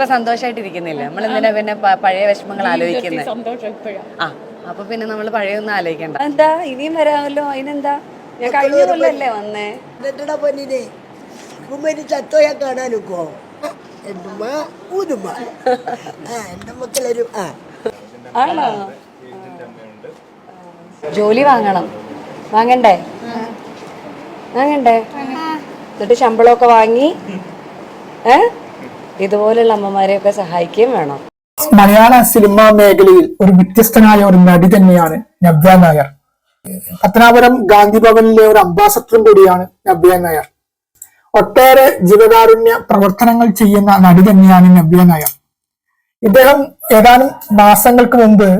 ഇപ്പൊ സന്തോഷമായിട്ടിരിക്കുന്നില്ല നമ്മൾ എന്തിനാ പിന്നെ പഴയ വിഷമങ്ങൾ ആലോചിക്കുന്നത് സന്തോഷം ഇപ്പോഴാ. ആ അപ്പൊ പിന്നെ നമ്മൾ പഴയൊന്നും ആലോചിക്കണ്ട. എന്താ ഇനിയും വരാമല്ലോ. അതിനെന്താ? ഞാൻ കഴിഞ്ഞ കൊല്ലല്ലേ വന്നേ. എന്നിട്ടാ പൊന്നിനെ? ഉമ്മേന് ചത്തോയാ കാണാൻ നിൽക്കുവോ എന്തുമ്മ? ഊതുമ്മ. ആ എന്റെ മക്കളൊരു ആ. ആണോ? ജോലി വാങ്ങണം. വാങ്ങണ്ടേ? വാങ്ങണ്ടേ? എന്നിട്ട് ശമ്പളമൊക്കെ വാങ്ങി. ഏ? ഇതുപോലുള്ള അമ്മമാരെയൊക്കെ സഹായിക്കുകയും വേണം. മലയാള സിനിമാ മേഖലയിൽ ഒരു വ്യത്യസ്തനായ ഒരു നടി തന്നെയാണ് നവ്യ നായർ. പത്തനാപുരം ഗാന്ധി ഭവനിലെ ഒരു അംബാസഡറും കൂടിയാണ് നവ്യ നായർ. ഒട്ടേറെ ജീവകാരുണ്യ പ്രവർത്തനങ്ങൾ ചെയ്യുന്ന നടി തന്നെയാണ് നവ്യ നായർ. ഇദ്ദേഹം ഏതാനും മാസങ്ങൾക്ക് മുമ്പ്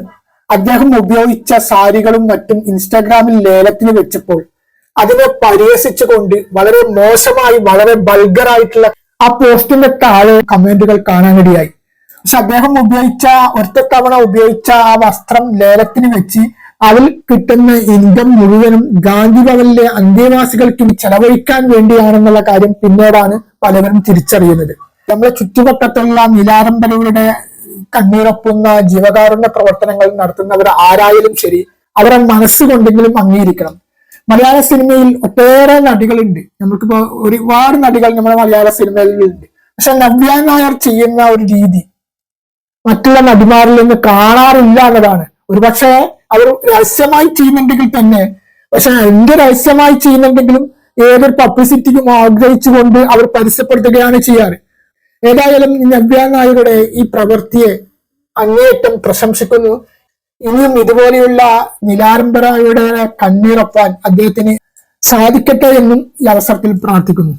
അദ്ദേഹം ഉപയോഗിച്ച സാരികളും മറ്റും ഇൻസ്റ്റാഗ്രാമിൽ ലേലത്തിന് വെച്ചപ്പോൾ അതിനെ പരിഹസിച്ചുകൊണ്ട് വളരെ മോശമായി വളരെ ബൾഗറായിട്ടുള്ള ആ പോസ്റ്റിന്റെ താഴെ കമന്റുകൾ കാണാനിടയായി. പക്ഷെ അദ്ദേഹം ഉപയോഗിച്ച ഒറ്റ തവണ ഉപയോഗിച്ച ആ വസ്ത്രം ലേലത്തിന് വെച്ച് അതിൽ കിട്ടുന്ന ഇൻകം മുഴുവനും ഗാന്ധി ഭവനിലെ അന്തേവാസികൾക്ക് ചെലവഴിക്കാൻ വേണ്ടിയാണെന്നുള്ള കാര്യം പിന്നീടാണ് പലവരും തിരിച്ചറിയുന്നത്. നമ്മളെ ചുറ്റുവട്ടത്തുള്ള നിലാരംബരയുടെ കണ്ണീരൊപ്പുന്ന ജീവകാരുണ്യ പ്രവർത്തനങ്ങൾ നടത്തുന്നവർ ആരായാലും ശരി അവരെ മനസ്സുകൊണ്ടെങ്കിലും അംഗീകരിക്കണം. മലയാള സിനിമയിൽ ഒട്ടേറെ നടികളുണ്ട്. നമുക്കിപ്പോ ഒരുപാട് നടികൾ നമ്മുടെ മലയാള സിനിമയിലുണ്ട്. പക്ഷെ നവ്യ നായർ ചെയ്യുന്ന ഒരു രീതി മറ്റുള്ള നടിമാരിൽ നിന്ന് കാണാറില്ല എന്നതാണ്. ഒരുപക്ഷെ അവർ രഹസ്യമായി ചെയ്യുന്നുണ്ടെങ്കിൽ തന്നെ പക്ഷെ എന്ത് രഹസ്യമായി ചെയ്യുന്നുണ്ടെങ്കിലും ഏതൊരു പബ്ലിസിറ്റിക്കും ആഗ്രഹിച്ചുകൊണ്ട് അവർ പരസ്യപ്പെടുത്തുകയാണ് ചെയ്യാറ്. ഏതായാലും നവ്യ നായരുടെ ഈ പ്രവൃത്തിയെ അങ്ങേയറ്റം പ്രശംസിക്കുന്നു. ഇനിയും ഇതുപോലെയുള്ള നിലാരംബരായുടെ കണ്ണീറൊപ്പാൻ അദ്ദേഹത്തിന് സാധിക്കട്ടെ എന്നും ഈ അവസരത്തിൽ പ്രാർത്ഥിക്കുന്നു.